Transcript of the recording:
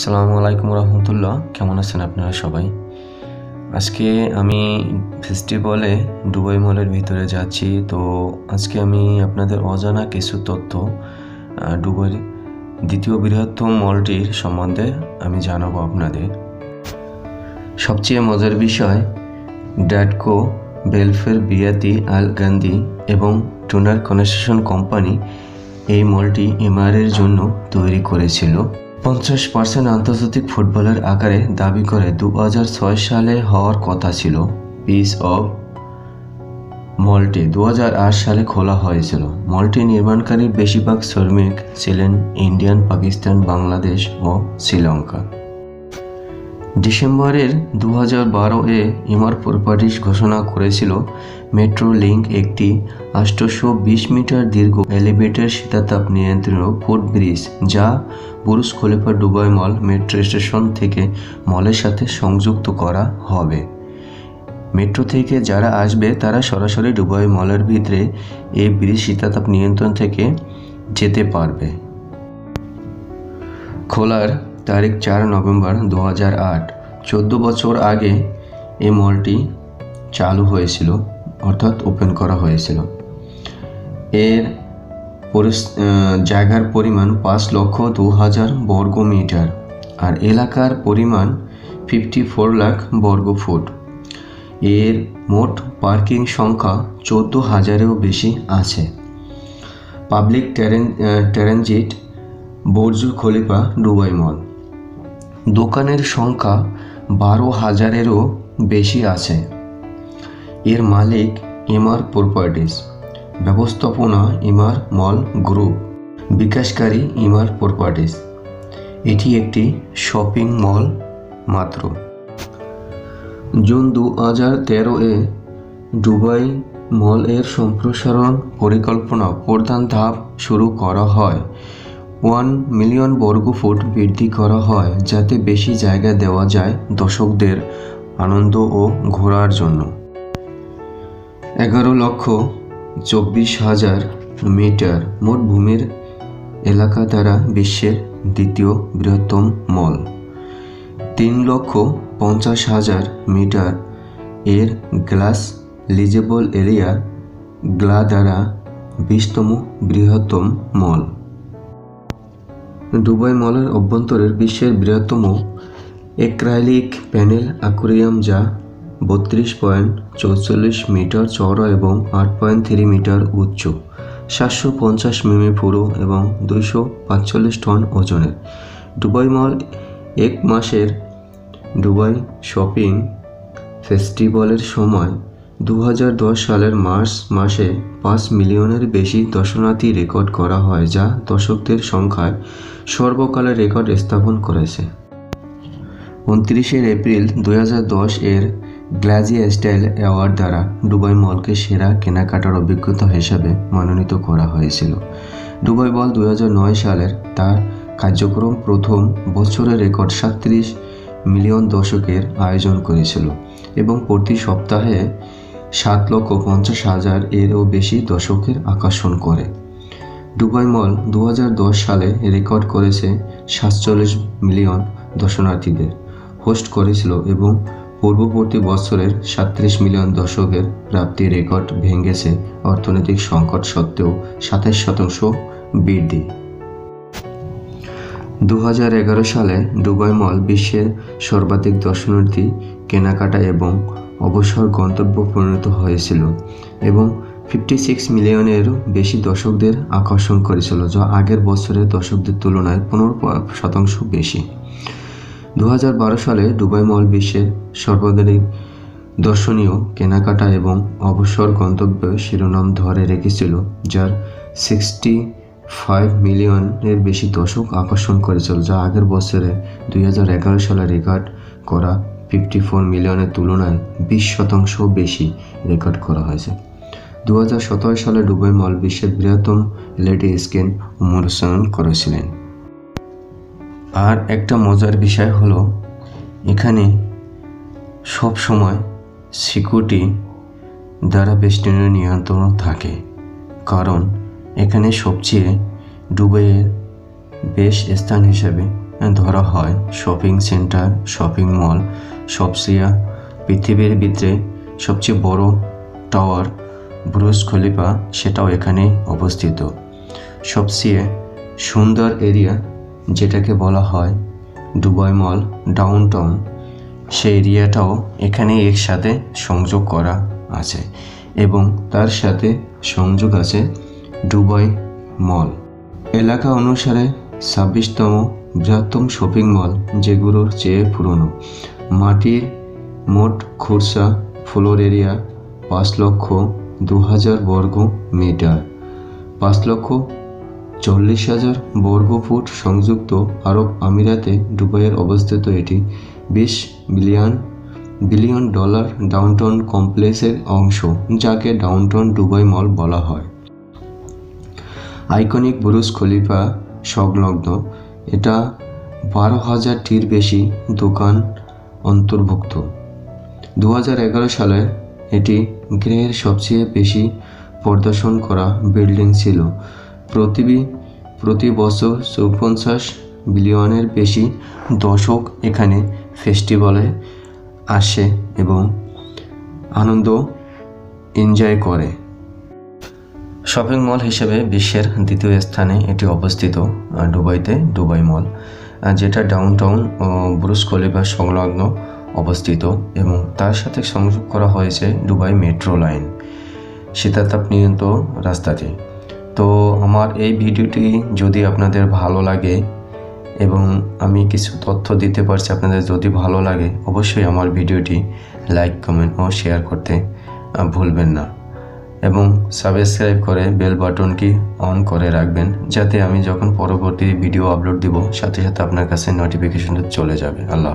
সালামু আলাইকুম রহমতুল্লাহ। কেমন আছেন আপনারা সবাই? আজকে আমি ফেস্টিভ্যালে দুবাই মলের ভিতরে যাচ্ছি। তো আজকে আমি আপনাদের অজানা কিছু তথ্য দুবাইয়ের দ্বিতীয় বৃহত্তম মলটির সম্বন্ধে আমি জানাব আপনাদের। সবচেয়ে মজার বিষয় ড্যাডকো বেলফের বিয়াতি আল গান্ধী এবং টুনার কনস্ট্রাকশন কোম্পানি এই মলটি এমআরের জন্য তৈরি করেছিল। পঞ্চাশ পার্সেন্ট আন্তর্জাতিক ফুটবলের আকারে দাবি করে দু হাজার ছয় সালে হওয়ার কথা ছিল। পিস অব মলটি দু হাজার আট সালে খোলা হয়েছিল। মলটি নির্মাণকারী বেশিরভাগ শ্রমিক ছিলেন ইন্ডিয়ান, পাকিস্তান, বাংলাদেশ ও শ্রীলঙ্কা। ডিসেম্বরের দু হাজার বারো এ ইমার প্রপার্টিস ঘোষণা করেছিল, মেট্রো লিঙ্ক একটি আষ্টশো বিশ মিটার দীর্ঘ এলিভেটর শীতাতাপ নিয়ন্ত্রণ ফুট ব্রিজ যা Burj Khalifa Dubai mall metro station থেকে মলের সাথে সংযুক্ত করা হবে। মেট্রো থেকে যারা আসবে, তারা সরাসরি ডুবাই মলের ভিতরে এই ব্রিজ শীতাতাপ নিয়ন্ত্রণ থেকে যেতে পারবে। খোলার তারিখ চার নভেম্বর দু হাজার আট। চোদ্দ বছর আগে এই মলটি চালু হয়েছিল, অর্থাৎ ওপেন করা হয়েছিল। এর জায়গার পরিমাণ পাঁচ লক্ষ দু হাজার বর্গ মিটার আর এলাকার পরিমাণ ফিফটি ফোর লাখ বর্গ ফুট। এর মোট পার্কিং সংখ্যা চোদ্দ হাজারেও বেশি আছে। Public Darren transit Burj Khalifa, Dubai mall. দোকানের সংখ্যা বারো হাজারেরও বেশি আছে। এর মালিক ইমার প্রপার্টিজ ব্যবস্থাপনা ইমার মল গ্রুপ, বিকাশকারী ইমার প্রপার্টিজ এটি একটি শপিং মল মাত্র। জুন দু হাজার তেরো এ দুবাই মল এর সম্প্রসারণ পরিকল্পনা প্রধান ধাপ শুরু করা হয়। ওয়ান মিলিয়ন বর্গফুট বৃদ্ধি করা হয় যাতে বেশি জায়গা দেওয়া যায় দর্শকদের আনন্দ ও ঘোরার জন্য। এগারো লক্ষ চব্বিশ হাজার মিটার মোট ভূমির এলাকা দ্বারা বিশ্বের দ্বিতীয় বৃহত্তম মল। তিন লক্ষ পঞ্চাশ হাজার মিটার এর গ্লাস লিজেবল এরিয়া গ্লা দ্বারা বিশতম বৃহত্তম মল। দুবাই মলের অভ্যন্তরের বিশ্বের বৃহত্তম একরাইলিক প্যানেল অ্যাকোরিয়াম যা বত্রিশ পয়েন্ট চৌচল্লিশ মিটার চওড়া এবং আট পয়েন্ট থ্রি মিটার উচ্চ, সাতশো পঞ্চাশ মিমি পুরো এবং দুইশো পাঁচচল্লিশ টন ওজনের। দুবাই মল এক মাসের দুবাই শপিং ফেস্টিভ্যালের সময় দু হাজার দশ সালের মার্চ মাসে পাঁচ মিলিয়নের বেশি দর্শনার্থী রেকর্ড করা হয় যা দর্শকদের সংখ্যায় সর্বকালের রেকর্ড স্থাপন করেছে। উনত্রিশে এপ্রিল দু হাজার দশ এর গ্লাজি স্টাইল অ্যাওয়ার্ড দ্বারা দুবাই মলকে সেরা কেনাকাটার অভিজ্ঞতা হিসাবে মনোনীত করা হয়েছিল। দুবাই মল দু হাজার নয় সালের তার কার্যক্রম প্রথম বছরের রেকর্ড সাতত্রিশ মিলিয়ন দর্শকের আয়োজন করেছিল এবং প্রতি সপ্তাহে সাত লক্ষ পঞ্চাশ হাজার এরও বেশি দর্শকের আকর্ষণ করে। দুবাই মল দু হাজার দশ সালে রেকর্ড করেছে সাতচল্লিশ মিলিয়ন দর্শনার্থীদের। হোস্ট করেছিল এবং পূর্ববর্তী বছরের সাতত্রিশ মিলিয়ন দর্শকের প্রাপ্তি রেকর্ড ভেঙেছে অর্থনৈতিক সংকট সত্ত্বেও সাতাশ শতাংশ বৃদ্ধি। দু হাজার এগারো সালে দুবাই মল বিশ্বের সর্বাধিক দর্শনার্থী কেনাকাটা এবং অবসর গন্তব্য পরিণত হয়েছিল এবং ফিফটি সিক্স মিলিয়নেরও বেশি দর্শকদের আকর্ষণ করেছিল, যা আগের বছরের দর্শকদের তুলনায় পনেরো শতাংশ বেশি। দু হাজার বারো সালে দুবাই মল বিশ্বের সর্বাধিক দর্শনীয় কেনাকাটা এবং অবসর গন্তব্য শিরোনাম ধরে রেখেছিল, যার সিক্সটি ফাইভ মিলিয়নের বেশি দর্শক আকর্ষণ করেছিল, যা আগের বছরে দুই হাজার এগারো সালে রেকর্ড করা ফিফটি ফোর মিলিয়নের তুলনায় বিশ শতাংশ বেশি রেকর্ড করা হয়েছে। দু হাজার সতেরো সালে দুবাই মল বিশ্বের বৃহত্তম এলইডি স্ক্রিন উন্মোচন করেছিলেন। আর একটা মজার বিষয় হলো, এখানে সব সময় সিকিউরিটি দ্বারা বেষ্টনীয় নিয়ন্ত্রণ থাকে। কারণ এখানে সবচেয়ে দুবাইয়ের বেশ স্থান হিসাবে ধরা হয় শপিং সেন্টার, শপিং মল সবচেয়ে পৃথিবীর ভিতরে সবচেয়ে বড় টাওয়ার ব্রুজ খলিফা সেটাও এখানে অবস্থিত। সবচেয়ে সুন্দর এরিয়া যেটাকে বলা হয় দুবাই মল ডাউন টাউন সেই এরিয়াটাও এখানে একসাথে সংযোগ করা আছে এবং তার সাথে সংযোগ আছে দুবাই মল। এলাকা অনুসারে ছাব্বিশতম বৃহত্তম শপিং মল যেগুলোর চেয়ে পুরনো। মাটির মোট খুরসা ফ্লোর এরিয়া পাঁচ লক্ষ দু হাজার বর্গ মিটার। পাঁচ লক্ষ চল্লিশ হাজার বর্গ ফুট সংযুক্ত আরব আমিরাতে দুবাইয়ের অবস্থিত এটি বিশ বিলিয়ন বিলিয়ন ডলার ডাউনটাউন কমপ্লেক্সের অংশ, যাকে ডাউনটাউন দুবাই মল বলা হয়। আইকনিক বুরুজ খলিফা সংলগ্ন। এটা বারো হাজারটির বেশি দোকান অন্তর্ভুক্ত। দু সালে এটি গ্রহের সবচেয়ে বেশি প্রদর্শন করা বিল্ডিং ছিল। প্রতিবি প্রতি বছর চৌপঞ্চাশ বিলিয়নের বেশি দর্শক এখানে ফেস্টিভ্যালে আসে এবং আনন্দ এনজয় করে। শপিং মল হিসেবে বিশ্বের দ্বিতীয় স্থানে এটি অবস্থিত আহ, দুবাইতে দুবাই মল। যেটা ডাউনটাউন ব্রুজ খলিফা সংলগ্ন অবস্থিত এবং তার সাথে সংযোগ করা হয়েছে দুবাই মেট্রো লাইন শীতাতাপ নিয়ন্ত রাস্তাটি। তো আমার এই ভিডিওটি যদি আপনাদের ভালো লাগে এবং আমি কিছু তথ্য দিতে পারছি আপনাদের যদি ভালো লাগে, অবশ্যই আমার ভিডিওটি লাইক, কমেন্ট ও শেয়ার করতে ভুলবেন না। এবং সাবস্ক্রাইব করে বেল বাটনটি অন করে রাখবেন, যাতে আমি যখন পরবর্তী ভিডিও আপলোড দিব, সাথে সাথে আপনার কাছে নোটিফিকেশনটা চলে যাবে আল্লাহ।